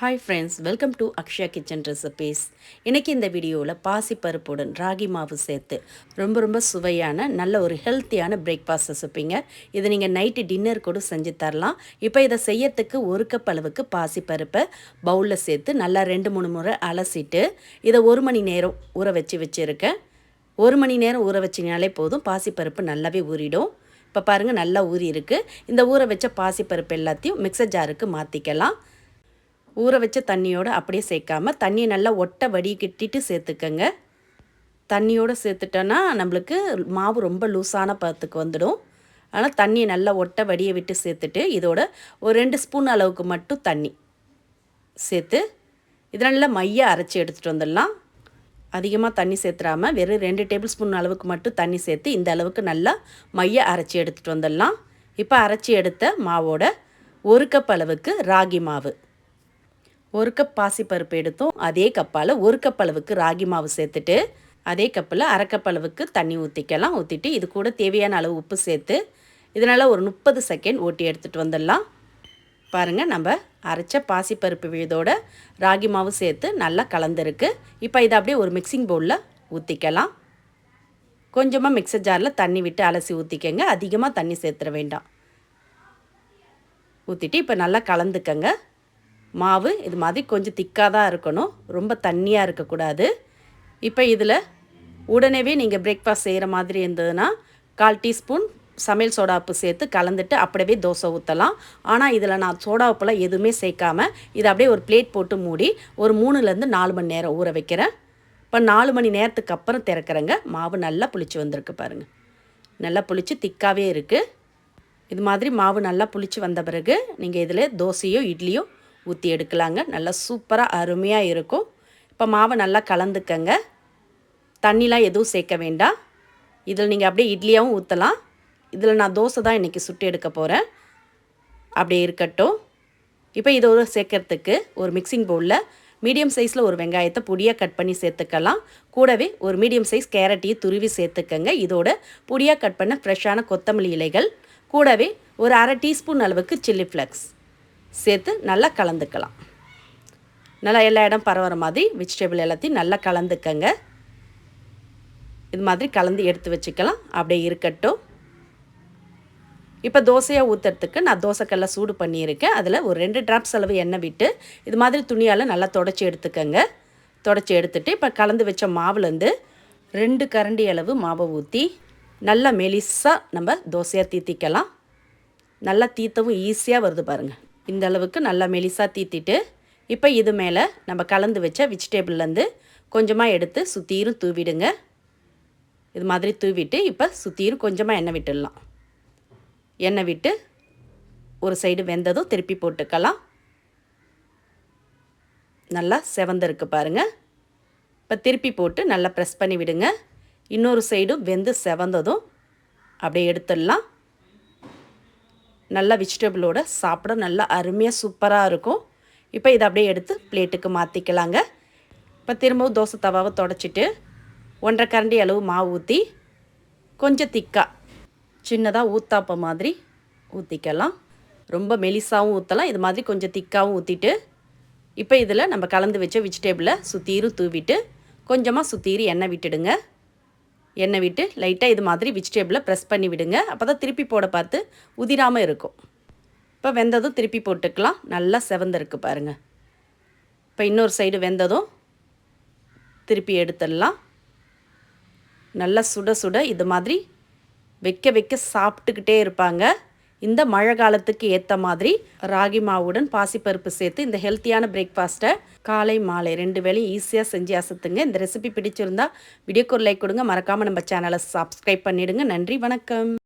Hi friends welcome to Akshaya kitchen recipes இன்றைக்கி இந்த வீடியோவில் பாசிப்பருப்புடன் ராகி மாவு சேர்த்து ரொம்ப ரொம்ப சுவையான நல்ல ஒரு ஹெல்த்தியான பிரேக்ஃபாஸ்ட் ரெசிப்பிங்க இதை நீங்கள் நைட்டு டின்னர் கூட செஞ்சு தரலாம். இப்போ இதை செய்யறதுக்கு ஒரு கப் அளவுக்கு பாசிப்பருப்பை பவுலில் சேர்த்து நல்லா ரெண்டு மூணு முறை அலசிட்டு இதை ஒரு மணி நேரம் ஊற வச்சு வச்சுருக்கேன். ஒரு மணி நேரம் ஊற வச்சிங்கனாலே போதும் பாசிப்பருப்பு நல்லாவே ஊறிடும். இப்போ பாருங்கள் நல்லா ஊறி இருக்குது இந்த ஊற வச்ச பாசிப்பருப்பு எல்லாத்தையும் மிக்சர் ஜாருக்கு மாற்றிக்கலாம் ஊற வச்ச தண்ணியோடு அப்படியே சேர்க்காம தண்ணியை நல்லா ஒட்டை வடிகட்டிட்டு சேர்த்துக்கங்க. தண்ணியோடு சேர்த்துட்டோன்னா நம்மளுக்கு மாவு ரொம்ப லூஸான பதத்துக்கு வந்துடும். ஆனால் தண்ணியை நல்லா ஒட்டை வடியை விட்டு சேர்த்துட்டு இதோட ஒரு ரெண்டு ஸ்பூன் அளவுக்கு மட்டும் தண்ணி சேர்த்து இதை நல்லா மைய அரைச்சி எடுத்துகிட்டு வந்துடலாம். அதிகமாக தண்ணி சேர்த்துறாமல் வெறும் ரெண்டு டேபிள் ஸ்பூன் அளவுக்கு மட்டும் தண்ணி சேர்த்து இந்த அளவுக்கு நல்லா மைய அரைச்சி எடுத்துகிட்டு வந்துடலாம். இப்போ அரைச்சி எடுத்த மாவோட ஒரு கப் அளவுக்கு ராகி மாவு. ஒரு கப் பாசிப்பருப்பு எடுத்தோம். அதே கப்பால் ஒரு கப் அளவுக்கு ராகி மாவு சேர்த்துட்டு அதே கப்பில் அரைக்கப் அளவுக்கு தண்ணி ஊற்றிக்கலாம் ஊற்றிட்டு இது கூட தேவையான அளவு உப்பு சேர்த்து இதனால் ஒரு முப்பது செகண்ட் ஓட்டி எடுத்துகிட்டு வந்துடலாம். பாருங்கள் நம்ம அரைச்ச பாசிப்பருப்பு விழுதோட ராகி மாவு சேர்த்து நல்லா கலந்துருக்கு. இப்போ இதை அப்படியே ஒரு மிக்சிங் பவுலில் ஊற்றிக்கலாம் கொஞ்சமாக மிக்சர் ஜாரில் தண்ணி விட்டு அலசி ஊற்றிக்கங்க அதிகமாக தண்ணி சேர்த்துட வேண்டாம். ஊற்றிட்டு இப்போ நல்லா கலந்துக்கங்க. மாவு இது மாதிரி கொஞ்சம் திக்காக தான் இருக்கணும். ரொம்ப தண்ணியாக இருக்கக்கூடாது. இப்போ இதில் உடனேவே நீங்கள் பிரேக்ஃபாஸ்ட் செய்கிற மாதிரி இருந்ததுன்னா கால் டீஸ்பூன் சமையல் சோடாப்பு சேர்த்து கலந்துட்டு அப்படியே தோசை ஊற்றலாம். ஆனால் இதில் நான் சோடாப்புலாம் எதுவுமே சேர்க்காமல் இதை அப்படியே ஒரு பிளேட் போட்டு மூடி ஒரு மூணுலேருந்து நாலு மணி நேரம் ஊற வைக்கிறேன். இப்போ நாலு மணி நேரத்துக்கு அப்புறம் திறக்கிறேங்க. மாவு நல்லா புளிச்சு வந்திருக்கு பாருங்கள் நல்லா புளிச்சு திக்காகவே இருக்குது இது மாதிரி மாவு நல்லா புளிச்சு வந்த பிறகு நீங்கள் இதில் தோசையோ இட்லியோ ஊற்றி எடுக்கலாங்க. நல்லா சூப்பராக அருமையாக இருக்கும். இப்போ மாவை நல்லா கலந்துக்கங்க. தண்ணிலாம் எதுவும் சேர்க்க வேண்டாம். இதில் நீங்கள் அப்படியே இட்லியாகவும் ஊற்றலாம் இதில் நான் தோசை தான் இன்றைக்கி சுட்டு எடுக்க போகிறேன் அப்படியே இருக்கட்டும். இப்போ இதோட சேர்க்கறதுக்கு ஒரு மிக்சிங் பவுலில் மீடியம் சைஸில் ஒரு வெங்காயத்தை பொடியாக கட் பண்ணி சேர்த்துக்கலாம். கூடவே ஒரு மீடியம் சைஸ் கேரட்டையும் துருவி சேர்த்துக்கங்க. இதோட பொடியாக கட் பண்ண ஃப்ரெஷ்ஷான கொத்தமல்லி இலைகள். கூடவே ஒரு அரை டீஸ்பூன் அளவுக்கு சில்லி ஃப்ளக்ஸ் சேர்த்து நல்லா கலந்துக்கலாம். நல்லா எல்லா இடம் பரவுற மாதிரி வெஜிடபிள் எல்லாத்தையும் நல்லா கலந்துக்கங்க. இது மாதிரி கலந்து எடுத்து வச்சுக்கலாம். அப்படியே இருக்கட்டும். இப்போ தோசையாக ஊற்றுறதுக்கு நான் தோசைக்கல்ல சூடு பண்ணியிருக்கேன். அதில் ஒரு ரெண்டு ட்ராப்ஸ் அளவு எண்ணெய் விட்டு இது மாதிரி துணியால் நல்லா தொடச்சி எடுத்துக்கங்க. தொடச்சி எடுத்துகிட்டு இப்போ கலந்து வச்ச மாவுலேருந்து ரெண்டு கரண்டி அளவு மாவை ஊற்றி நல்லா மெலிசாக நம்ம தோசையாக தீத்திக்கலாம். நல்லா தீத்தவும் ஈஸியாக வருது பாருங்கள் இந்த அளவுக்கு நல்லா மெலிசாக தீத்திட்டு இப்போ இது மேலே நம்ம கலந்து வச்ச வெஜிடேபிள்லேருந்து கொஞ்சமாக எடுத்து சுற்றிரும் தூவிடுங்க. இது மாதிரி தூவிட்டு இப்போ சுற்றிரும் கொஞ்சமாக எண்ணெய் விட்டுடலாம். எண்ணெய் விட்டு ஒரு சைடு வெந்ததும் திருப்பி போட்டுக்கலாம். நல்லா செவந்திருக்கு பாருங்கள் இப்போ திருப்பி போட்டு நல்லா ப்ரெஸ் பண்ணி விடுங்க. இன்னொரு சைடும் வெந்து செவந்ததும் அப்படியே எடுத்துடலாம். நல்லா வெஜிடபிளோட சாப்பிட நல்லா அருமையாக சூப்பராக இருக்கும். இப்போ இதை அப்படியே எடுத்து பிளேட்டுக்கு மாற்றிக்கலாங்க இப்போ திரும்பவும் தோசை தவாவை தொடச்சிட்டு ஒன்றரை கரண்டி அளவு மாவு ஊற்றி கொஞ்சம் திக்காக சின்னதாக ஊத்தாப்ப மாதிரி ஊற்றிக்கலாம் ரொம்ப மெலிசாகவும் ஊற்றலாம் இது மாதிரி கொஞ்சம் திக்காகவும் ஊற்றிட்டு இப்போ இதில் நம்ம கலந்து வச்ச வெஜிடேபிளை சுத்தீரும் தூவிட்டு கொஞ்சமாக சுத்தீரி எண்ணெய் விட்டுடுங்க. எண்ணெய் விட்டு லைட்டாக இது மாதிரி வெஜிடேபிளை ப்ரெஸ் பண்ணி விடுங்க. அப்போ தான் திருப்பி போட பார்த்து உதிராமல் இருக்கும். இப்போ வெந்ததும் திருப்பி போட்டுக்கலாம். நல்லா செவந்திருக்கு பாருங்கள் இப்போ இன்னொரு சைடு வெந்ததும் திருப்பி எடுத்துடலாம். நல்லா சுட சுட இது மாதிரி வைக்க வைக்க சாப்பிட்டுக்கிட்டே இருப்பாங்க. இந்த மழை காலத்துக்கு ஏற்ற மாதிரி ராகி மாவுடன் பாசிப்பருப்பு சேர்த்து இந்த ஹெல்த்தியான பிரேக்ஃபாஸ்ட்டை காலை மாலை ரெண்டு வேலையும் ஈஸியாக செஞ்சு அசத்துங்க. இந்த ரெசிபி பிடிச்சிருந்தா வீடியோக்கு ஒரு லைக் கொடுங்க. மறக்காமல் நம்ம சேனலை சப்ஸ்கிரைப் பண்ணிவிடுங்க நன்றி வணக்கம்.